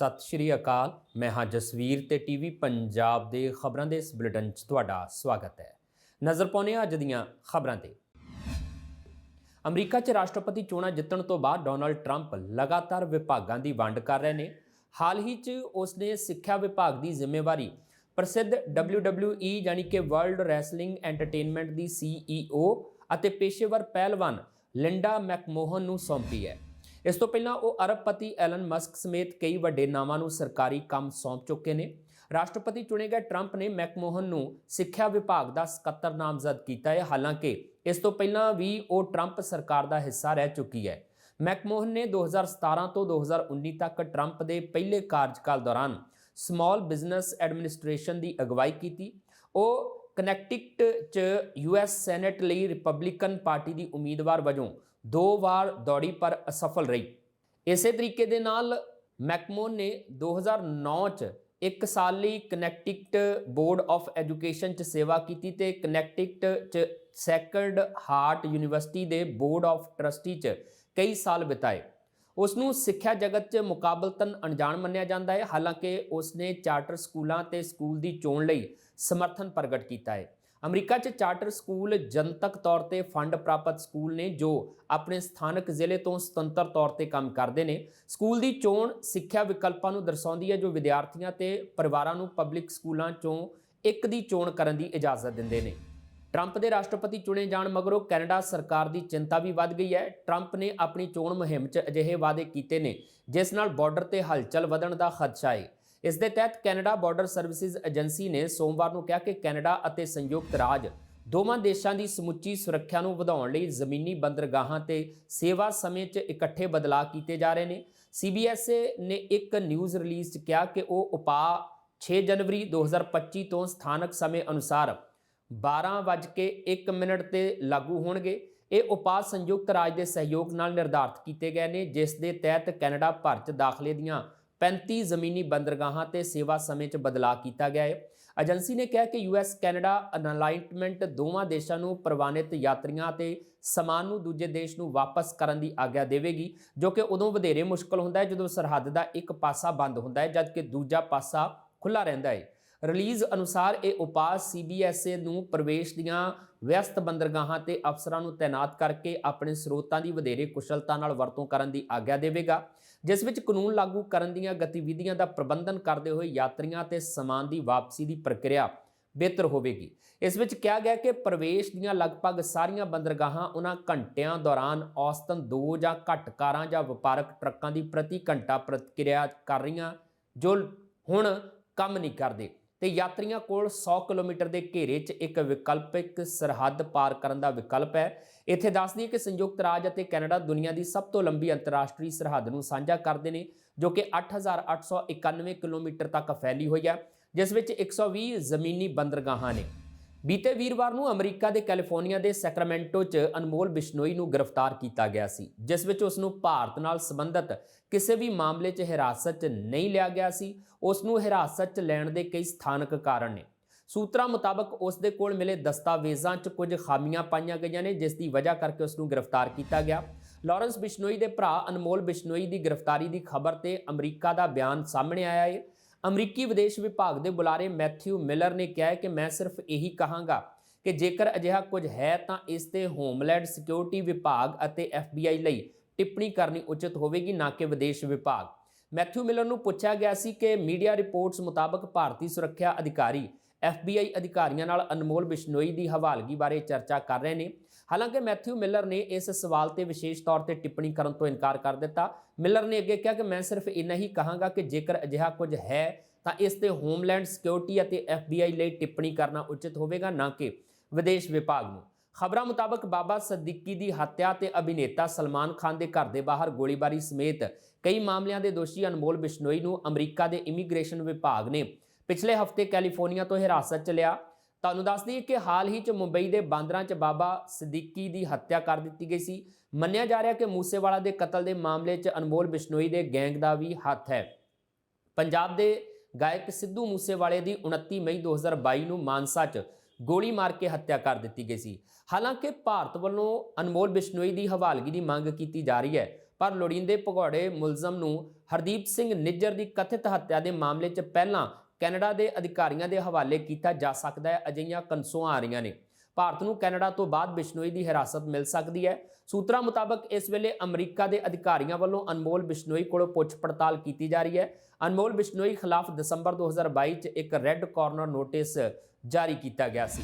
ਸਤਿ ਸ਼੍ਰੀ ਅਕਾਲ। ਮੈਂ ਹਾਂ ਜਸਵੀਰ ਤੇ ਟੀਵੀ ਪੰਜਾਬ ਦੇ ਖਬਰਾਂ ਦੇ ਇਸ ਬੁਲੇਟਿਨ 'ਚ ਤੁਹਾਡਾ ਸਵਾਗਤ ਹੈ। ਨਜ਼ਰ ਪਾਉਂਦੇ ਹਾਂ ਅੱਜ ਦੀਆਂ ਖਬਰਾਂ ਤੇ। ਅਮਰੀਕਾ 'ਚ ਰਾਸ਼ਟਰਪਤੀ ਚੋਣਾਂ ਜਿੱਤਣ ਤੋਂ ਬਾਅਦ ਡੋਨਲਡ ਟਰੰਪ ਲਗਾਤਾਰ ਵਿਭਾਗਾਂ ਦੀ ਵੰਡ ਕਰ ਰਹੇ ਨੇ। ਹਾਲ ਹੀ 'ਚ ਉਸਨੇ ਸਿੱਖਿਆ ਵਿਭਾਗ ਦੀ ਜ਼ਿੰਮੇਵਾਰੀ ਪ੍ਰਸਿੱਧ WWE ਯਾਨੀ ਕਿ ਵਰਲਡ ਰੈਸਲਿੰਗ ਐਂਟਰਟੇਨਮੈਂਟ ਦੀ CEO ਅਤੇ ਪੇਸ਼ੇਵਰ ਪਹਿਲਵਾਨ ਲਿੰਡਾ ਮੈਕਮੋਹਨ ਨੂੰ ਸੌਂਪੀ ਹੈ। ਇਸ ਤੋਂ ਪਹਿਲਾਂ ਉਹ ਅਰਬਪਤੀ ਐਲਨ ਮਸਕ ਸਮੇਤ ਕਈ ਵੱਡੇ ਨਾਵਾਂ ਨੂੰ ਸਰਕਾਰੀ ਕੰਮ ਸੌਂਪ ਚੁੱਕੇ ਨੇ। ਰਾਸ਼ਟਰਪਤੀ ਚੁਣੇ ਗਏ ਟਰੰਪ ਨੇ ਮੈਕਮੋਹਨ ਨੂੰ ਸਿੱਖਿਆ ਵਿਭਾਗ ਦਾ ਸਕੱਤਰ ਨਾਮਜ਼ਦ ਕੀਤਾ ਹੈ। ਹਾਲਾਂਕਿ ਇਸ ਤੋਂ ਪਹਿਲਾਂ ਵੀ ਉਹ ਟਰੰਪ ਸਰਕਾਰ ਦਾ ਹਿੱਸਾ ਰਹਿ ਚੁੱਕੀ ਹੈ। ਮੈਕਮੋਹਨ ਨੇ 2017 ਤੋਂ 2019 ਤੱਕ ਟਰੰਪ ਦੇ ਪਹਿਲੇ ਕਾਰਜਕਾਲ ਦੌਰਾਨ ਸਮਾਲ ਬਿਜ਼ਨਸ ਐਡਮਿਨਿਸਟ੍ਰੇਸ਼ਨ ਦੀ ਅਗਵਾਈ ਕੀਤੀ। ਉਹ ਕਨੈਕਟਿਕਟ ਚ ਯੂਐਸ ਸੈਨੇਟ ਲਈ ਰਿਪਬਲਿਕਨ ਪਾਰਟੀ ਦੀ ਉਮੀਦਵਾਰ ਵਜੋਂ ਦੋ ਵਾਰ ਦੌੜੀ ਪਰ ਅਸਫਲ ਰਹੀ। ਇਸੇ ਤਰੀਕੇ ਦੇ ਨਾਲ ਮੈਕਮੋਨ ਨੇ 2009 ਚ ਇੱਕ ਸਾਲ ਲਈ ਕਨੈਕਟਿਕਟ ਬੋਰਡ ਆਫ ਐਜੂਕੇਸ਼ਨ ਚ ਸੇਵਾ ਕੀਤੀ ਤੇ ਕਨੈਕਟਿਕਟ ਚ ਸੈਕਰਡ ਹਾਰਟ ਯੂਨੀਵਰਸਿਟੀ ਦੇ ਬੋਰਡ ਆਫ ਟਰਸਟੀ ਚ ਕਈ ਸਾਲ ਬਿਤਾਏ। ਉਸ ਨੂੰ ਸਿੱਖਿਆ ਜਗਤ 'ਚ ਮੁਕਾਬਲਤਨ ਅਣਜਾਣ ਮੰਨਿਆ ਜਾਂਦਾ ਹੈ। ਹਾਲਾਂਕਿ ਉਸ ਨੇ ਚਾਰਟਰ ਸਕੂਲਾਂ ਤੇ ਸਕੂਲ ਦੀ ਚੋਣ ਲਈ ਸਮਰਥਨ ਪ੍ਰਗਟ ਕੀਤਾ ਹੈ। ਅਮਰੀਕਾ 'ਚ ਚਾਰਟਰ ਸਕੂਲ ਜਨਤਕ ਤੌਰ ਤੇ ਫੰਡ ਪ੍ਰਾਪਤ ਸਕੂਲ ਨੇ, ਜੋ ਆਪਣੇ ਸਥਾਨਕ ਜ਼ਿਲ੍ਹੇ ਤੋਂ ਸੁਤੰਤਰ ਤੌਰ ਤੇ ਕੰਮ ਕਰਦੇ ਨੇ। ਸਕੂਲ ਦੀ ਚੋਣ ਸਿੱਖਿਆ ਵਿਕਲਪਾਂ ਨੂੰ ਦਰਸਾਉਂਦੀ ਹੈ, ਜੋ ਵਿਦਿਆਰਥੀਆਂ ਤੇ ਪਰਿਵਾਰਾਂ ਨੂੰ ਪਬਲਿਕ ਸਕੂਲਾਂ 'ਚੋਂ ਇੱਕ ਦੀ ਚੋਣ ਕਰਨ ਦੀ ਇਜਾਜ਼ਤ ਦਿੰਦੇ ਨੇ। ਟਰੰਪ ਦੇ ਰਾਸ਼ਟਰਪਤੀ ਚੁਣੇ ਜਾਣ ਮਗਰੋਂ ਕੈਨੇਡਾ ਸਰਕਾਰ ਦੀ ਚਿੰਤਾ ਵੀ ਵੱਧ ਗਈ ਹੈ। ਟਰੰਪ ਨੇ ਆਪਣੀ ਚੋਣ ਮੁਹਿੰਮ 'ਚ ਅਜਿਹੇ ਵਾਅਦੇ ਕੀਤੇ ਨੇ, ਜਿਸ ਨਾਲ ਬਾਰਡਰ ਤੇ ਹਲਚਲ ਵਧਣ ਦਾ ਖਦਸ਼ਾ ਹੈ ਇਸ ਦੇ ਤਹਿਤ ਕੈਨੇਡਾ ਬਾਰਡਰ ਸਰਵਿਸਿਜ਼ ਏਜੰਸੀ ਨੇ ਸੋਮਵਾਰ ਨੂੰ ਕਿਹਾ ਕਿ ਕੈਨੇਡਾ ਅਤੇ ਸੰਯੁਕਤ ਰਾਜ ਦੋਵਾਂ ਦੇਸ਼ਾਂ ਦੀ ਸਮੁੱਚੀ ਸੁਰੱਖਿਆ ਨੂੰ ਵਧਾਉਣ ਲਈ ਜ਼ਮੀਨੀ ਬੰਦਰਗਾਹਾਂ ਤੇ ਸੇਵਾ ਸਮੇਂ 'ਚ ਇਕੱਠੇ ਬਦਲਾਅ ਕੀਤੇ ਜਾ ਰਹੇ ਨੇ। ਸੀਬੀਐਸਏ ਨੇ ਇੱਕ ਨਿਊਜ਼ ਰਿਲੀਜ਼ 'ਚ ਕਿਹਾ ਕਿ ਉਹ ਉਪਾਅ 6 ਜਨਵਰੀ 2025 ਤੋਂ ਸਥਾਨਕ ਸਮੇਂ ਅਨੁਸਾਰ 12:01 ਮਿੰਟ ਤੇ ਲਾਗੂ ਹੋਣਗੇ। ਇਹ ਉਪਾਅ ਸੰਯੁਕਤ ਰਾਜ ਦੇ ਸਹਿਯੋਗ ਨਾਲ ਨਿਰਧਾਰਤ ਕੀਤੇ ਗਏ ਨੇ, ਜਿਸ ਦੇ ਤਹਿਤ ਕੈਨੇਡਾ ਭਰ 'ਚ ਦਾਖਲੇ ਦੀਆਂ 35 ਜ਼ਮੀਨੀ ਬੰਦਰਗਾਹਾਂ ਤੇ ਸੇਵਾ ਸਮੇਂ 'ਚ ਬਦਲਾਅ ਕੀਤਾ ਗਿਆ ਹੈ। ਏਜੰਸੀ ਨੇ ਕਿਹਾ ਕਿ ਯੂਐਸ ਕੈਨੇਡਾ, ਅਨਾਲਾਈਨਮੈਂਟ ਦੋਵਾਂ ਦੇਸ਼ਾਂ ਨੂੰ ਪ੍ਰਵਾਨਿਤ ਯਾਤਰੀਆਂ ਤੇ ਸਮਾਨ ਨੂੰ ਦੂਜੇ ਦੇਸ਼ ਨੂੰ ਵਾਪਸ ਕਰਨ ਦੀ ਆਗਿਆ ਦੇਵੇਗੀ, ਜੋ ਕਿ ਉਦੋਂ ਵਧੇਰੇ ਮੁਸ਼ਕਲ ਹੁੰਦਾ ਹੈ ਜਦੋਂ ਸਰਹੱਦ ਦਾ ਇੱਕ ਪਾਸਾ ਬੰਦ ਹੁੰਦਾ ਹੈ, ਜਦਕਿ ਦੂਜਾ ਪਾਸਾ ਖੁੱਲਾ ਰਹਿੰਦਾ ਹੈ। ਰਿਲੀਜ਼ ਅਨੁਸਾਰ ਇਹ ਉਪਾਅ ਸੀਬੀਐਸਏ ਨੂੰ ਪ੍ਰਵੇਸ਼ ਦੀਆਂ ਵਿਅਸਤ ਬੰਦਰਗਾਹਾਂ ਤੇ ਅਫਸਰਾਂ ਨੂੰ ਤਾਇਨਾਤ ਕਰਕੇ ਆਪਣੇ ਸਰੋਤਾਂ ਦੀ ਵਧੇਰੇ ਕੁਸ਼ਲਤਾ ਨਾਲ ਵਰਤੋਂ ਕਰਨ ਦੀ ਆਗਿਆ ਦੇਵੇਗਾ। ਜਿਸ ਵਿੱਚ ਕਾਨੂੰਨ ਲਾਗੂ ਕਰਨ ਦੀਆਂ ਗਤੀਵਿਧੀਆਂ ਦਾ ਪ੍ਰਬੰਧਨ ਕਰਦੇ ਹੋਏ ਯਾਤਰੀਆਂ ਤੇ ਸਮਾਨ ਦੀ ਵਾਪਸੀ ਦੀ ਪ੍ਰਕਿਰਿਆ ਬਿਹਤਰ ਹੋਵੇਗੀ। ਇਸ ਵਿੱਚ ਕਿਹਾ ਗਿਆ ਕਿ ਪ੍ਰਵੇਸ਼ ਦੀਆਂ ਲਗਭਗ ਸਾਰੀਆਂ ਬੰਦਰਗਾਹਾਂ ਉਹਨਾਂ ਘੰਟਿਆਂ ਦੌਰਾਨ ਔਸਤਨ 2 ਜਾਂ ਘੱਟ ਕਾਰਾਂ ਜਾਂ ਵਪਾਰਕ ਟਰੱਕਾਂ ਦੀ ਪ੍ਰਤੀ ਘੰਟਾ ਪ੍ਰਤੀਕਿਰਿਆ ਕਰ ਰਹੀਆਂ, ਜੋ ਹੁਣ ਕੰਮ ਨਹੀਂ ਕਰਦੇ। ਤੇ ਯਾਤਰੀਆਂ ਕੋਲ 100 ਕਿਲੋਮੀਟਰ ਦੇ ਘੇਰੇ 'ਚ ਇੱਕ ਵਿਕਲਪਿਕ ਸਰਹੱਦ ਪਾਰ ਕਰਨ ਦਾ ਵਿਕਲਪ ਹੈ। ਇੱਥੇ ਦੱਸ ਦਈਏ ਕਿ ਸੰਯੁਕਤ ਰਾਜ ਅਤੇ ਕੈਨੇਡਾ ਦੁਨੀਆ ਦੀ ਸਭ ਤੋਂ ਲੰਬੀ ਅੰਤਰਰਾਸ਼ਟਰੀ ਸਰਹੱਦ ਨੂੰ ਸਾਂਝਾ ਕਰਦੇ ਨੇ, ਜੋ ਕਿ 8891 ਕਿਲੋਮੀਟਰ ਤੱਕ ਫੈਲੀ ਹੋਈ ਹੈ, ਜਿਸ ਵਿੱਚ 120 ਜ਼ਮੀਨੀ ਬੰਦਰਗਾਹਾਂ ਨੇ। ਬੀਤੇ ਵੀਰਵਾਰ ਨੂੰ ਅਮਰੀਕਾ ਦੇ ਕੈਲੀਫੋਰਨੀਆ ਦੇ ਸੈਕਰਾਮੈਂਟੋ 'ਚ ਅਨਮੋਲ ਬਿਸ਼ਨੋਈ ਨੂੰ ਗ੍ਰਿਫਤਾਰ ਕੀਤਾ ਗਿਆ ਸੀ, ਜਿਸ ਵਿੱਚ ਉਸ ਨੂੰ ਭਾਰਤ ਨਾਲ ਸੰਬੰਧਿਤ ਕਿਸੇ ਵੀ ਮਾਮਲੇ 'ਚ ਹਿਰਾਸਤ 'ਚ ਨਹੀਂ ਲਿਆ ਗਿਆ ਸੀ। ਉਸ ਨੂੰ ਹਿਰਾਸਤ 'ਚ ਲੈਣ ਦੇ ਕਈ ਸਥਾਨਕ ਕਾਰਨ ਨੇ। ਸੂਤਰਾਂ ਮੁਤਾਬਕ ਉਸ ਦੇ ਕੋਲ ਮਿਲੇ ਦਸਤਾਵੇਜ਼ਾਂ 'ਚ ਕੁਝ ਖਾਮੀਆਂ ਪਾਈਆਂ ਗਈਆਂ ਨੇ, ਜਿਸ ਦੀ ਵਜ੍ਹਾ ਕਰਕੇ ਉਸ ਨੂੰ ਗ੍ਰਿਫਤਾਰ ਕੀਤਾ ਗਿਆ। ਲਾਰੈਂਸ ਬਿਸ਼ਨੋਈ ਦੇ ਭਰਾ ਅਨਮੋਲ ਬਿਸ਼ਨੋਈ ਦੀ ਗ੍ਰਿਫਤਾਰੀ ਦੀ ਖਬਰ ਤੇ ਅਮਰੀਕਾ ਦਾ ਬਿਆਨ ਸਾਹਮਣੇ ਆਇਆ ਹੈ। ਅਮਰੀਕੀ ਵਿਦੇਸ਼ ਵਿਭਾਗ ਦੇ ਬੁਲਾਰੇ ਮੈਥਿਊ ਮਿਲਰ ਨੇ ਕਿਹਾ ਕਿ ਮੈਂ ਸਿਰਫ ਇਹੀ ਕਹਾਂਗਾ ਕਿ ਜੇਕਰ ਅਜਿਹਾ ਕੁਝ ਹੈ ਤਾਂ ਇਸ ਤੇ ਹੋਮਲੈਂਡ ਸਿਕਿਉਰਿਟੀ ਵਿਭਾਗ ਅਤੇ FBI ਲਈ ਟਿੱਪਣੀ ਕਰਨੀ ਉਚਿਤ ਹੋਵੇਗੀ, ਨਾ ਕਿ ਵਿਦੇਸ਼ ਵਿਭਾਗ। ਮੈਥਿਊ ਮਿਲਰ ਨੂੰ ਪੁੱਛਿਆ ਗਿਆ ਸੀ ਕਿ ਮੀਡੀਆ ਰਿਪੋਰਟਸ ਮੁਤਾਬਕ ਭਾਰਤੀ ਸੁਰੱਖਿਆ ਅਧਿਕਾਰੀ FBI ਅਧਿਕਾਰੀਆਂ ਨਾਲ ਅਨਮੋਲ ਬਿਸ਼ਨੋਈ ਦੀ ਹਵਾਲਗੀ ਬਾਰੇ ਚਰਚਾ ਕਰ ਰਹੇ ਨੇ। ਹਾਲਾਂਕਿ ਮੈਥਿਊ ਮਿਲਰ ਨੇ ਇਸ ਸਵਾਲ ਤੇ ਵਿਸ਼ੇਸ਼ ਤੌਰ ਤੇ ਟਿੱਪਣੀ ਕਰਨ ਤੋਂ ਇਨਕਾਰ ਕਰ ਦਿੱਤਾ। ਮਿਲਰ ਨੇ ਅੱਗੇ ਕਿਹਾ ਕਿ ਮੈਂ ਸਿਰਫ ਇੰਨਾ ਹੀ ਕਹਾਂਗਾ ਕਿ ਜੇਕਰ ਅਜਿਹਾ ਕੁਝ ਹੈ, ਤਾਂ ਇਸ ਤੇ ਹੋਮਲੈਂਡ ਸਿਕਿਉਰਿਟੀ ਅਤੇ FBI ਲਈ ਟਿੱਪਣੀ ਕਰਨਾ ਉਚਿਤ ਹੋਵੇਗਾ, ਨਾ ਕਿ ਵਿਦੇਸ਼ ਵਿਭਾਗ ਨੂੰ। ਖਬਰਾਂ ਮੁਤਾਬਕ ਬਾਬਾ ਸਦੀਕੀ ਦੀ ਹੱਤਿਆ ਤੇ ਅਭਿਨੇਤਾ ਸਲਮਾਨ ਖਾਨ ਦੇ ਘਰ ਦੇ ਬਾਹਰ ਗੋਲੀਬਾਰੀ ਸਮੇਤ ਕਈ ਮਾਮਲਿਆਂ ਦੇ ਦੋਸ਼ੀ ਅਨਮੋਲ ਬਿਸ਼ਨੋਈ ਨੂੰ ਅਮਰੀਕਾ ਦੇ ਇਮੀਗ੍ਰੇਸ਼ਨ ਵਿਭਾਗ ਨੇ ਪਿਛਲੇ ਹਫ਼ਤੇ ਕੈਲੀਫੋਰਨੀਆ ਤੋਂ ਹਿਰਾਸਤ 'ਚ ਲਿਆ। ਤੁਹਾਨੂੰ ਦੱਸ ਦਈਏ ਕਿ ਹਾਲ ਹੀ 'ਚ ਮੁੰਬਈ ਦੇ ਬਾਂਦਰਾਂ 'ਚ ਬਾਬਾ ਸਦੀਕੀ ਦੀ ਹੱਤਿਆ ਕਰ ਦਿੱਤੀ ਗਈ ਸੀ। ਮੰਨਿਆ ਜਾ ਰਿਹਾ ਕਿ ਮੂਸੇਵਾਲਾ ਦੇ ਕਤਲ ਦੇ ਮਾਮਲੇ 'ਚ ਅਨਮੋਲ ਬਿਸ਼ਨੋਈ ਦੇ ਗੈਂਗ ਦਾ ਵੀ ਹੱਥ ਹੈ। ਪੰਜਾਬ ਦੇ ਗਾਇਕ ਸਿੱਧੂ ਮੂਸੇਵਾਲੇ ਦੀ 29 ਮਈ 2022 ਨੂੰ ਮਾਨਸਾ 'ਚ ਗੋਲੀ ਮਾਰ ਕੇ ਹੱਤਿਆ ਕਰ ਦਿੱਤੀ ਗਈ ਸੀ। ਹਾਲਾਂਕਿ ਭਾਰਤ ਵੱਲੋਂ ਅਨਮੋਲ ਬਿਸ਼ਨੋਈ ਦੀ ਹਵਾਲਗੀ ਦੀ ਮੰਗ ਕੀਤੀ ਜਾ ਰਹੀ ਹੈ, ਪਰ ਲੋੜੀਂਦੇ ਭਗੌੜੇ ਮੁਲਜ਼ਮ ਨੂੰ ਹਰਦੀਪ ਸਿੰਘ ਨਿੱਜਰ ਦੀ ਕਥਿਤ ਹੱਤਿਆ ਦੇ ਮਾਮਲੇ 'ਚ ਪਹਿਲਾਂ ਕੈਨੇਡਾ ਦੇ ਅਧਿਕਾਰੀਆਂ ਦੇ ਹਵਾਲੇ ਕੀਤਾ ਜਾ ਸਕਦਾ ਹੈ। ਅਜਿਹੀਆਂ ਕੰਸੋਆਂ ਆ ਰਹੀਆਂ ਨੇ। ਭਾਰਤ ਨੂੰ ਕੈਨੇਡਾ ਤੋਂ ਬਾਅਦ ਬਿਸ਼ਨੋਈ ਦੀ ਹਿਰਾਸਤ ਮਿਲ ਸਕਦੀ ਹੈ। ਸੂਤਰਾਂ ਮੁਤਾਬਕ ਇਸ ਵੇਲੇ ਅਮਰੀਕਾ ਦੇ ਅਧਿਕਾਰੀਆਂ ਵੱਲੋਂ ਅਨਮੋਲ ਬਿਸ਼ਨੋਈ ਕੋਲੋਂ ਪੁੱਛ ਪੜਤਾਲ ਕੀਤੀ ਜਾ ਰਹੀ ਹੈ। ਅਨਮੋਲ ਬਿਸ਼ਨੋਈ ਖਿਲਾਫ ਦਸੰਬਰ 2022 ਚ ਇੱਕ ਰੈੱਡ ਕਾਰਨਰ ਨੋਟਿਸ ਜਾਰੀ ਕੀਤਾ ਗਿਆ ਸੀ।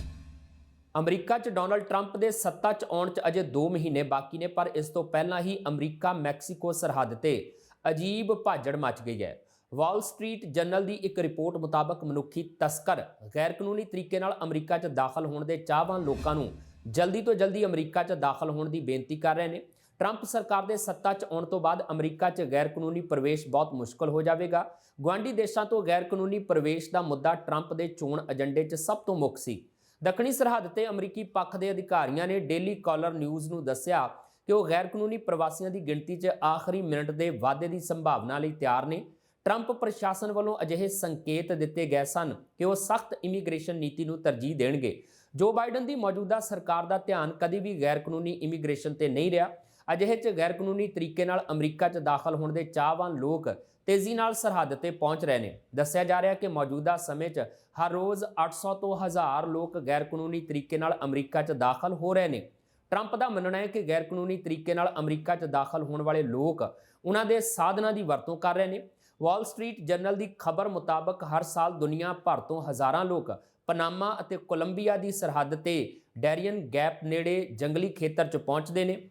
ਅਮਰੀਕਾ 'ਚ ਡੋਨਲਡ ਟਰੰਪ ਦੇ ਸੱਤਾ 'ਚ ਆਉਣ 'ਚ ਅਜੇ 2 ਮਹੀਨੇ ਬਾਕੀ ਨੇ, ਪਰ ਇਸ ਤੋਂ ਪਹਿਲਾਂ ਹੀ ਅਮਰੀਕਾ ਮੈਕਸੀਕੋ ਸਰਹੱਦ ਤੇ ਅਜੀਬ ਭਾਜੜ ਮਚ ਗਈ ਹੈ। ਵਾਲ ਸਟਰੀਟ ਜਰਨਲ ਦੀ ਇੱਕ ਰਿਪੋਰਟ ਮੁਤਾਬਕ ਮਨੁੱਖੀ ਤਸਕਰ ਗੈਰ ਕਾਨੂੰਨੀ ਤਰੀਕੇ ਨਾਲ ਅਮਰੀਕਾ 'ਚ ਦਾਖਲ ਹੋਣ ਦੇ ਚਾਹਵਾਨ ਲੋਕਾਂ ਨੂੰ ਜਲਦੀ ਤੋਂ ਜਲਦੀ ਅਮਰੀਕਾ 'ਚ ਦਾਖਲ ਹੋਣ ਦੀ ਬੇਨਤੀ ਕਰ ਰਹੇ ਨੇ। ਟਰੰਪ ਸਰਕਾਰ ਦੇ ਸੱਤਾ 'ਚ ਆਉਣ ਤੋਂ ਬਾਅਦ ਅਮਰੀਕਾ 'ਚ ਗੈਰ ਕਾਨੂੰਨੀ ਪ੍ਰਵੇਸ਼ ਬਹੁਤ ਮੁਸ਼ਕਲ ਹੋ ਜਾਵੇਗਾ। ਗੁਆਂਢੀ ਦੇਸ਼ਾਂ ਤੋਂ ਗੈਰ ਕਾਨੂੰਨੀ ਪ੍ਰਵੇਸ਼ ਦਾ ਮੁੱਦਾ ਟਰੰਪ ਦੇ ਚੋਣ ਏਜੰਡੇ 'ਚ ਸਭ ਤੋਂ ਮੁੱਖ ਸੀ। ਦੱਖਣੀ ਸਰਹੱਦ ਤੇ ਅਮਰੀਕੀ ਪੱਖ ਦੇ ਅਧਿਕਾਰੀਆਂ ਨੇ ਡੇਲੀ ਕਾਲਰ ਨਿਊਜ਼ ਨੂੰ ਦੱਸਿਆ ਕਿ ਉਹ ਗੈਰ ਕਾਨੂੰਨੀ ਪ੍ਰਵਾਸੀਆਂ ਦੀ ਗਿਣਤੀ 'ਚ ਆਖਰੀ ਮਿੰਟ ਦੇ ਵਾਧੇ ਦੀ ਸੰਭਾਵਨਾ ਲਈ ਤਿਆਰ ਨੇ। ਟਰੰਪ ਪ੍ਰਸ਼ਾਸਨ ਵੱਲੋਂ ਅਜਿਹੇ ਸੰਕੇਤ ਦਿੱਤੇ ਗਏ ਸਨ ਕਿ ਉਹ ਸਖਤ ਇਮੀਗ੍ਰੇਸ਼ਨ ਨੀਤੀ ਨੂੰ ਤਰਜੀਹ ਦੇਣਗੇ। ਜੋ ਬਾਈਡਨ ਦੀ ਮੌਜੂਦਾ ਸਰਕਾਰ ਦਾ ਧਿਆਨ ਕਦੀ ਵੀ ਗੈਰ ਕਾਨੂੰਨੀ ਇਮੀਗ੍ਰੇਸ਼ਨ ਤੇ ਨਹੀਂ ਰਿਹਾ, ਅਜਿਹੇ 'ਚ ਗੈਰ ਕਾਨੂੰਨੀ ਤਰੀਕੇ ਨਾਲ ਅਮਰੀਕਾ 'ਚ ਦਾਖਲ ਹੋਣ ਦੇ ਚਾਹਵਾਨ ਲੋਕ ਤੇਜ਼ੀ ਨਾਲ ਸਰਹੱਦ ਤੇ ਪਹੁੰਚ ਰਹੇ ਨੇ। ਦੱਸਿਆ ਜਾ ਰਿਹਾ ਕਿ ਮੌਜੂਦਾ ਸਮੇਂ 'ਚ ਹਰ ਰੋਜ਼ 800 ਤੋਂ 1000 ਲੋਕ ਗੈਰ ਕਾਨੂੰਨੀ ਤਰੀਕੇ ਨਾਲ ਅਮਰੀਕਾ 'ਚ ਦਾਖਲ ਹੋ ਰਹੇ ਨੇ। ਟਰੰਪ ਦਾ ਮੰਨਣਾ ਹੈ ਕਿ ਗੈਰ ਕਾਨੂੰਨੀ ਤਰੀਕੇ ਨਾਲ ਅਮਰੀਕਾ 'ਚ ਦਾਖਲ ਹੋਣ ਵਾਲੇ ਲੋਕ ਉਹਨਾਂ ਦੇ ਸਾਧਨਾਂ ਦੀ ਵਰਤੋਂ ਕਰ ਰਹੇ ਨੇ। ਵਾਲ ਸਟਰੀਟ ਜਰਨਲ ਦੀ ਖਬਰ ਮੁਤਾਬਕ ਹਰ ਸਾਲ ਦੁਨੀਆ ਭਰ ਤੋਂ ਹਜ਼ਾਰਾਂ ਲੋਕ ਪਨਾਮਾ ਅਤੇ ਕੋਲੰਬੀਆ ਦੀ ਸਰਹੱਦ ਤੇ ਡੈਰੀਅਨ ਗੈਪ ਨੇੜੇ ਜੰਗਲੀ ਖੇਤਰ 'ਚ ਪਹੁੰਚਦੇ ਨੇ।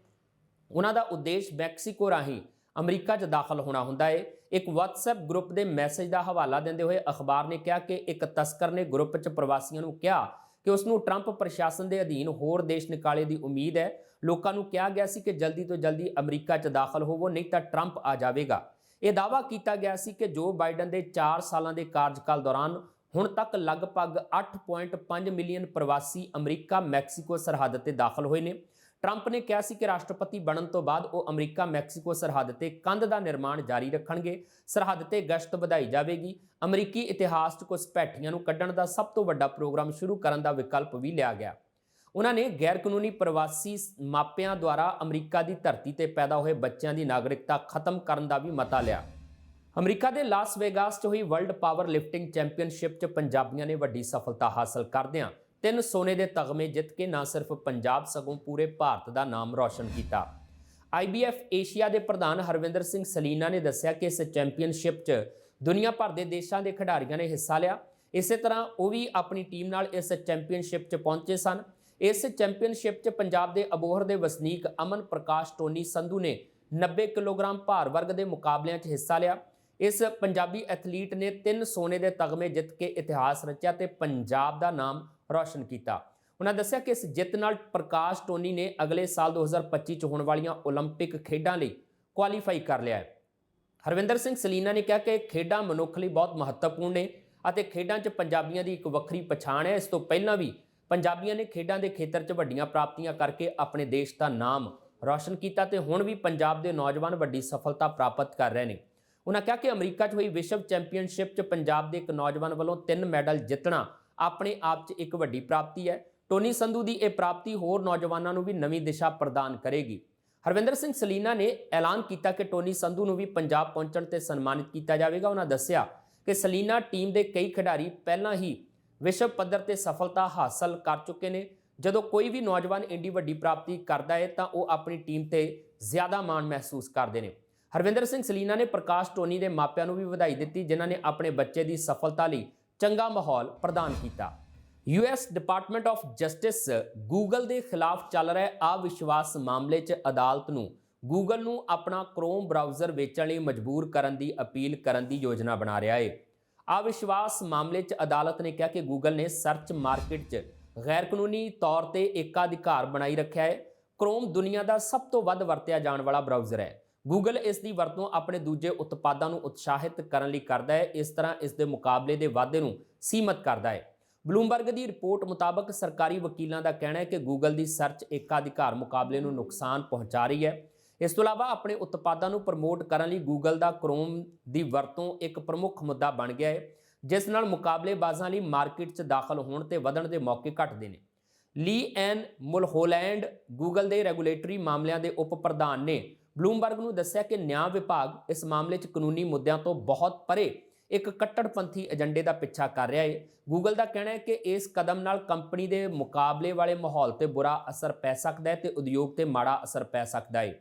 ਉਹਨਾਂ ਦਾ ਉਦੇਸ਼ ਮੈਕਸੀਕੋ ਰਾਹੀਂ ਅਮਰੀਕਾ 'ਚ ਦਾਖਲ ਹੋਣਾ ਹੁੰਦਾ ਏ। ਇੱਕ WhatsApp ਗਰੁੱਪ ਦੇ ਮੈਸੇਜ ਦਾ ਹਵਾਲਾ ਦਿੰਦੇ ਹੋਏ ਅਖਬਾਰ ਨੇ ਕਿਹਾ ਕਿ ਇੱਕ ਤਸਕਰ ਨੇ ਗਰੁੱਪ 'ਚ ਪ੍ਰਵਾਸੀਆਂ ਨੂੰ ਕਿਹਾ ਕਿ ਉਸ ਨੂੰ ਟਰੰਪ ਪ੍ਰਸ਼ਾਸਨ ਦੇ ਅਧੀਨ ਹੋਰ ਦੇਸ਼ ਨਿਕਾਲੇ ਦੀ ਉਮੀਦ ਹੈ। ਲੋਕਾਂ ਨੂੰ ਕਿਹਾ ਗਿਆ ਸੀ ਕਿ ਜਲਦੀ ਤੋਂ ਜਲਦੀ ਅਮਰੀਕਾ 'ਚ ਦਾਖਲ ਹੋਵੋ, ਨਹੀਂ ਤਾਂ ਟਰੰਪ ਆ ਜਾਵੇਗਾ। ਇਹ ਦਾਅਵਾ ਕੀਤਾ ਗਿਆ ਸੀ ਕਿ ਜੋ ਬਾਈਡਨ ਦੇ 4 ਸਾਲਾਂ ਦੇ ਕਾਰਜਕਾਲ ਦੌਰਾਨ ਹੁਣ ਤੱਕ ਲਗਭਗ 8.5 ਮਿਲੀਅਨ ਪ੍ਰਵਾਸੀ ਅਮਰੀਕਾ ਮੈਕਸੀਕੋ ਸਰਹੱਦ ਤੇ ਦਾਖਲ ਹੋਏ ਨੇ। ਟਰੰਪ ਨੇ ਕਿਹਾ ਸੀ ਕਿ ਰਾਸ਼ਟਰਪਤੀ ਬਣਨ ਤੋਂ ਬਾਅਦ ਉਹ ਅਮਰੀਕਾ ਮੈਕਸੀਕੋ ਸਰਹੱਦ ਤੇ ਕੰਧ ਦਾ ਨਿਰਮਾਣ ਜਾਰੀ ਰੱਖਣਗੇ। ਸਰਹੱਦ ਤੇ ਗਸ਼ਤ ਵਧਾਈ ਜਾਵੇਗੀ। ਅਮਰੀਕੀ ਇਤਿਹਾਸ 'ਚ ਘੁਸਪੈਠੀਆਂ ਨੂੰ ਕੱਢਣ ਦਾ ਸਭ ਤੋਂ ਵੱਡਾ ਪ੍ਰੋਗਰਾਮ ਸ਼ੁਰੂ ਕਰਨ ਦਾ ਵਿਕਲਪ ਵੀ ਲਿਆ ਗਿਆ। ਉਹਨਾਂ ਨੇ ਗੈਰ ਕਾਨੂੰਨੀ ਪ੍ਰਵਾਸੀ ਮਾਪਿਆਂ ਦੁਆਰਾ ਅਮਰੀਕਾ ਦੀ ਧਰਤੀ ਤੇ ਪੈਦਾ ਹੋਏ ਬੱਚਿਆਂ ਦੀ ਨਾਗਰਿਕਤਾ ਖਤਮ ਕਰਨ ਦਾ ਵੀ ਮਤਾ ਲਿਆ। ਅਮਰੀਕਾ ਦੇ ਲਾਸ ਵੇਗਾਸ 'ਚ ਹੋਈ ਵਰਲਡ ਪਾਵਰ ਲਿਫਟਿੰਗ ਚੈਂਪੀਅਨਸ਼ਿਪ 'ਚ ਪੰਜਾਬੀਆਂ ਨੇ ਵੱਡੀ ਸਫਲਤਾ ਹਾਸਲ ਕਰਦਿਆਂ ਤਿੰਨ ਸੋਨੇ ਦੇ ਤਗਮੇ ਜਿੱਤ ਕੇ ਨਾ ਸਿਰਫ ਪੰਜਾਬ ਸਗੋਂ ਪੂਰੇ ਭਾਰਤ ਦਾ ਨਾਮ ਰੌਸ਼ਨ ਕੀਤਾ। IBF ਏਸ਼ੀਆ ਦੇ ਪ੍ਰਧਾਨ ਹਰਵਿੰਦਰ ਸਿੰਘ ਸਲੀਨਾ ਨੇ ਦੱਸਿਆ ਕਿ ਇਸ ਚੈਂਪੀਅਨਸ਼ਿਪ 'ਚ ਦੁਨੀਆ ਭਰ ਦੇ ਦੇਸ਼ਾਂ ਦੇ ਖਿਡਾਰੀਆਂ ਨੇ ਹਿੱਸਾ ਲਿਆ। ਇਸੇ ਤਰ੍ਹਾਂ ਉਹ ਵੀ ਆਪਣੀ ਟੀਮ ਨਾਲ ਇਸ ਚੈਂਪੀਅਨਸ਼ਿਪ 'ਚ ਪਹੁੰਚੇ ਸਨ। ਇਸ ਚੈਂਪੀਅਨਸ਼ਿਪ 'ਚ ਪੰਜਾਬ ਦੇ ਅਬੋਹਰ ਦੇ ਵਸਨੀਕ ਅਮਨ ਪ੍ਰਕਾਸ਼ ਟੋਨੀ ਸੰਧੂ ਨੇ 90 ਕਿਲੋਗ੍ਰਾਮ ਭਾਰ ਵਰਗ ਦੇ ਮੁਕਾਬਲਿਆਂ 'ਚ ਹਿੱਸਾ ਲਿਆ ਇਸ ਪੰਜਾਬੀ ਐਥਲੀਟ ਨੇ ਤਿੰਨ ਸੋਨੇ ਦੇ ਤਗਮੇ ਜਿੱਤ ਕੇ ਇਤਿਹਾਸ ਰਚਿਆ ਤੇ ਪੰਜਾਬ ਦਾ ਨਾਮ ਰੌਸ਼ਨ ਕੀਤਾ ਉਹਨਾਂ ਦੱਸਿਆ ਕਿ ਇਸ ਜਿੱਤ ਨਾਲ ਪ੍ਰਕਾਸ਼ ਟੋਨੀ ਨੇ ਅਗਲੇ ਸਾਲ 2025 ਚ ਹੋਣ ਵਾਲੀਆਂ 올림픽 ਖੇਡਾਂ ਲਈ ਕੁਆਲੀਫਾਈ ਕਰ ਲਿਆ ਹੈ ਹਰਵਿੰਦਰ ਸਿੰਘ ਸਲੀਨਾ ਨੇ ਕਿਹਾ ਕਿ ਖੇਡਾਂ ਮਨੁੱਖ ਲਈ ਬਹੁਤ ਮਹੱਤਵਪੂਰਨ ਨੇ ਅਤੇ ਖੇਡਾਂ 'ਚ ਪੰਜਾਬੀਆਂ ਦੀ ਇੱਕ ਵੱਖਰੀ ਪਛਾਣ ਹੈ ਇਸ ਤੋਂ ਪਹਿਲਾਂ ਵੀ ਪੰਜਾਬੀਆਂ ਨੇ ਖੇਡਾਂ ਦੇ ਖੇਤਰ 'ਚ ਵੱਡੀਆਂ ਪ੍ਰਾਪਤੀਆਂ ਕਰਕੇ ਆਪਣੇ ਦੇਸ਼ ਦਾ ਨਾਮ ਰੌਸ਼ਨ ਕੀਤਾ ਤੇ ਹੁਣ ਵੀ ਪੰਜਾਬ ਦੇ ਨੌਜਵਾਨ ਵੱਡੀ ਸਫਲਤਾ ਪ੍ਰਾਪਤ ਕਰ ਰਹੇ ਨੇ। ਉਹਨਾਂ ਕਿਹਾ ਕਿ ਅਮਰੀਕਾ 'ਚ ਹੋਈ ਵਿਸ਼ਵ ਚੈਂਪੀਅਨਸ਼ਿਪ 'ਚ ਪੰਜਾਬ ਦੇ ਇੱਕ ਨੌਜਵਾਨ ਵੱਲੋਂ ਤਿੰਨ ਮੈਡਲ ਜਿੱਤਣਾ ਆਪਣੇ ਆਪ 'ਚ ਇੱਕ ਵੱਡੀ ਪ੍ਰਾਪਤੀ ਹੈ। ਟੋਨੀ ਸੰਧੂ ਦੀ ਇਹ ਪ੍ਰਾਪਤੀ ਹੋਰ ਨੌਜਵਾਨਾਂ ਨੂੰ ਵੀ ਨਵੀਂ ਦਿਸ਼ਾ ਪ੍ਰਦਾਨ ਕਰੇਗੀ। ਹਰਵਿੰਦਰ ਸਿੰਘ ਸਲੀਨਾ ਨੇ ਐਲਾਨ ਕੀਤਾ ਕਿ ਟੋਨੀ ਸੰਧੂ ਨੂੰ ਵੀ ਪੰਜਾਬ ਪਹੁੰਚਣ ਤੇ ਸਨਮਾਨਿਤ ਕੀਤਾ ਜਾਵੇਗਾ। ਉਹਨਾਂ ਦੱਸਿਆ ਕਿ ਸਲੀਨਾ ਟੀਮ ਦੇ ਕਈ ਖਿਡਾਰੀ ਪਹਿਲਾਂ ਹੀ ਵਿਸ਼ਵ ਪੱਧਰ ਤੇ ਸਫਲਤਾ ਹਾਸਲ ਕਰ ਚੁੱਕੇ ਨੇ। ਜਦੋਂ ਕੋਈ ਵੀ ਨੌਜਵਾਨ ਇੰਡੀ ਵੱਡੀ ਪ੍ਰਾਪਤੀ ਕਰਦਾ ਹੈ ਤਾਂ ਉਹ ਆਪਣੀ ਟੀਮ ਤੇ ਜ਼ਿਆਦਾ ਮਾਣ ਮਹਿਸੂਸ ਕਰਦੇ ਨੇ। ਹਰਵਿੰਦਰ ਸਿੰਘ ਸਲੀਨਾ ਨੇ ਪ੍ਰਕਾਸ਼ ਟੋਨੀ ਦੇ ਮਾਪਿਆਂ ਨੂੰ ਵੀ ਵਧਾਈ ਦਿੱਤੀ, ਜਿਨ੍ਹਾਂ ਨੇ ਆਪਣੇ ਬੱਚੇ ਦੀ ਸਫਲਤਾ ਲਈ ਚੰਗਾ ਮਾਹੌਲ ਪ੍ਰਦਾਨ ਕੀਤਾ। US Department of Justice Google ਦੇ ਖਿਲਾਫ ਚੱਲ ਰਹੇ ਅਵਿਸ਼ਵਾਸ ਮਾਮਲੇ 'ਚ ਅਦਾਲਤ ਨੂੰ ਗੂਗਲ ਨੂੰ ਆਪਣਾ ਕ੍ਰੋਮ ਬ੍ਰਾਊਜ਼ਰ ਵੇਚਣ ਲਈ ਮਜਬੂਰ ਕਰਨ ਦੀ ਅਪੀਲ ਕਰਨ ਦੀ ਯੋਜਨਾ ਬਣਾ ਰਿਹਾ ਹੈ ਅਵਿਸ਼ਵਾਸ ਮਾਮਲੇ 'ਚ ਅਦਾਲਤ ਨੇ ਕਿਹਾ ਕਿ ਗੂਗਲ ਨੇ ਸਰਚ ਮਾਰਕੀਟ 'ਚ ਗੈਰਕਾਨੂੰਨੀ ਤੌਰ ਤੇ ਏਕਾਧਿਕਾਰ ਬਣਾਈ ਰੱਖਿਆ ਹੈ। ਕ੍ਰੋਮ ਦੁਨੀਆ ਦਾ ਸਭ ਤੋਂ ਵੱਧ ਵਰਤਿਆ ਜਾਣ ਵਾਲਾ ਬਰਾਊਜ਼ਰ ਹੈ। ਗੂਗਲ ਇਸ ਦੀ ਵਰਤੋਂ ਆਪਣੇ ਦੂਜੇ ਉਤਪਾਦਾਂ ਨੂੰ ਉਤਸ਼ਾਹਿਤ ਕਰਨ ਲਈ ਕਰਦਾ ਹੈ। ਇਸ ਤਰ੍ਹਾਂ ਇਸ ਦੇ ਮੁਕਾਬਲੇ ਦੇ ਵਾਧੇ ਨੂੰ ਸੀਮਤ ਕਰਦਾ ਹੈ। ਬਲੂਮਬਰਗ ਦੀ ਰਿਪੋਰਟ ਮੁਤਾਬਕ ਸਰਕਾਰੀ ਵਕੀਲਾਂ ਦਾ ਕਹਿਣਾ ਹੈ ਕਿ ਗੂਗਲ ਦੀ ਸਰਚ ਏਕਾਧਿਕਾਰ ਮੁਕਾਬਲੇ ਨੂੰ ਨੁਕਸਾਨ ਪਹੁੰਚਾ ਰਹੀ ਹੈ। ਇਸ ਤੋਂ ਇਲਾਵਾ ਆਪਣੇ ਉਤਪਾਦਾਂ ਨੂੰ ਪ੍ਰਮੋਟ ਕਰਨ ਲਈ ਗੂਗਲ ਦਾ ਕ੍ਰੋਮ ਦੀ ਵਰਤੋਂ ਇੱਕ ਪ੍ਰਮੁੱਖ ਮੁੱਦਾ ਬਣ ਗਿਆ ਹੈ, ਜਿਸ ਨਾਲ ਮੁਕਾਬਲੇਬਾਜ਼ਾਂ ਲਈ ਮਾਰਕੀਟ 'ਚ ਦਾਖਲ ਹੋਣ ਤੇ ਵਧਣ ਦੇ ਮੌਕੇ ਘਟਦੇ ਨੇ। ਲੀ ਐਨ ਮੁਲਹੋਲੈਂਡ ਗੂਗਲ ਦੇ ਰੈਗੂਲੇਟਰੀ ਮਾਮਲਿਆਂ ਦੇ ਉਪ ਪ੍ਰਧਾਨ ਨੇ ਬਲੂਮਬਰਗ ਨੂੰ ਦੱਸਿਆ ਕਿ ਨਿਆਂ ਵਿਭਾਗ ਇਸ ਮਾਮਲੇ 'ਚ ਕਾਨੂੰਨੀ ਮੁੱਦਿਆਂ ਤੋਂ ਬਹੁਤ ਪਰੇ ਇੱਕ ਕੱਟੜਪੰਥੀ ਏਜੰਡੇ ਦਾ ਪਿੱਛਾ ਕਰ ਰਿਹਾ ਹੈ। ਗੂਗਲ ਦਾ ਕਹਿਣਾ ਹੈ ਕਿ ਇਸ ਕਦਮ ਨਾਲ ਕੰਪਨੀ ਦੇ ਮੁਕਾਬਲੇ ਵਾਲੇ ਮਾਹੌਲ ਤੇ ਬੁਰਾ ਅਸਰ ਪੈ ਸਕਦਾ ਹੈ ਤੇ ਉਦਯੋਗ ਤੇ ਮਾੜਾ ਅਸਰ ਪੈ ਸਕਦਾ ਹੈ।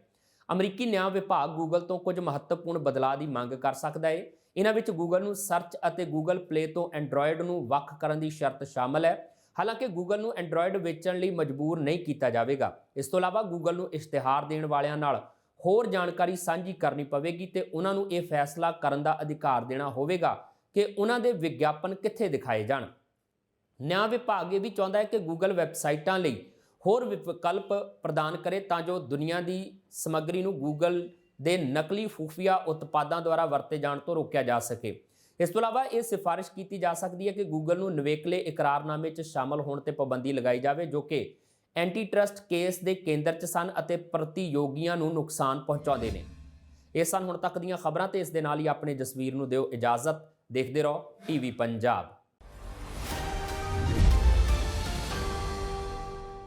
ਅਮਰੀਕੀ ਨਿਆਂ ਵਿਭਾਗ ਗੂਗਲ ਤੋਂ ਕੁਝ ਮਹੱਤਵਪੂਰਨ ਬਦਲਾਅ ਦੀ ਮੰਗ ਕਰ ਸਕਦਾ ਹੈ ਇਹਨਾਂ ਵਿੱਚ ਗੂਗਲ ਨੂੰ ਸਰਚ ਅਤੇ ਗੂਗਲ ਪਲੇ ਤੋਂ ਐਂਡਰੋਇਡ ਨੂੰ ਵੱਖ ਕਰਨ ਦੀ ਸ਼ਰਤ ਸ਼ਾਮਲ ਹੈ। ਹਾਲਾਂਕਿ ਗੂਗਲ ਨੂੰ ਐਂਡਰੋਇਡ ਵੇਚਣ ਲਈ ਮਜਬੂਰ ਨਹੀਂ ਕੀਤਾ ਜਾਵੇਗਾ। ਇਸ ਤੋਂ ਇਲਾਵਾ ਗੂਗਲ ਨੂੰ ਇਸ਼ਤਿਹਾਰ ਦੇਣ ਵਾਲਿਆਂ ਨਾਲ ਹੋਰ ਜਾਣਕਾਰੀ ਸਾਂਝੀ ਕਰਨੀ ਪਵੇਗੀ ਤੇ ਉਹਨਾਂ ਨੂੰ ਇਹ ਫੈਸਲਾ ਕਰਨ ਦਾ ਅਧਿਕਾਰ ਦੇਣਾ ਹੋਵੇਗਾ ਕਿ ਉਹਨਾਂ ਦੇ ਵਿਗਿਆਪਨ ਕਿੱਥੇ ਦਿਖਾਏ ਜਾਣ। ਨਿਆਂ ਵਿਭਾਗ ਇਹ ਵੀ ਚਾਹੁੰਦਾ ਹੈ ਕਿ ਗੂਗਲ ਵੈਬਸਾਈਟਾਂ ਲਈ ਹੋਰ ਵਿਕਲਪ ਪ੍ਰਦਾਨ ਕਰੇ ਤਾਂ ਜੋ ਦੁਨੀਆ ਦੀ ਸਮੱਗਰੀ ਨੂੰ ਗੂਗਲ ਦੇ ਨਕਲੀ ਖੁਫੀਆ ਉਤਪਾਦਾਂ ਦੁਆਰਾ ਵਰਤੇ ਜਾਣ ਤੋਂ ਰੋਕਿਆ ਜਾ ਸਕੇ। ਇਸ ਤੋਂ ਇਲਾਵਾ ਇਹ ਸਿਫਾਰਿਸ਼ ਕੀਤੀ ਜਾ ਸਕਦੀ ਹੈ ਕਿ ਗੂਗਲ ਨੂੰ ਨਵੇਕਲੇ ਇਕਰਾਰਨਾਮੇ 'ਚ ਸ਼ਾਮਲ ਹੋਣ ਤੇ ਪਾਬੰਦੀ ਲਗਾਈ ਜਾਵੇ, ਜੋ ਕਿ ਐਂਟੀ ਟਰਸਟ ਕੇਸ ਦੇ ਕੇਂਦਰ 'ਚ ਸਨ ਅਤੇ ਪ੍ਰਤੀਯੋਗੀਆਂ ਨੂੰ ਨੁਕਸਾਨ ਪਹੁੰਚਾਉਂਦੇ ਨੇ। ਇਹ ਸਨ ਹੁਣ ਤੱਕ ਦੀਆਂ ਖਬਰਾਂ ਤੇ ਇਸ ਦੇ ਨਾਲ ਹੀ ਆਪਣੇ ਜਸਵੀਰ ਨੂੰ ਦਿਓ ਇਜਾਜ਼ਤ। ਦੇਖਦੇ ਰਹੋ ਟੀਵੀ ਪੰਜਾਬ।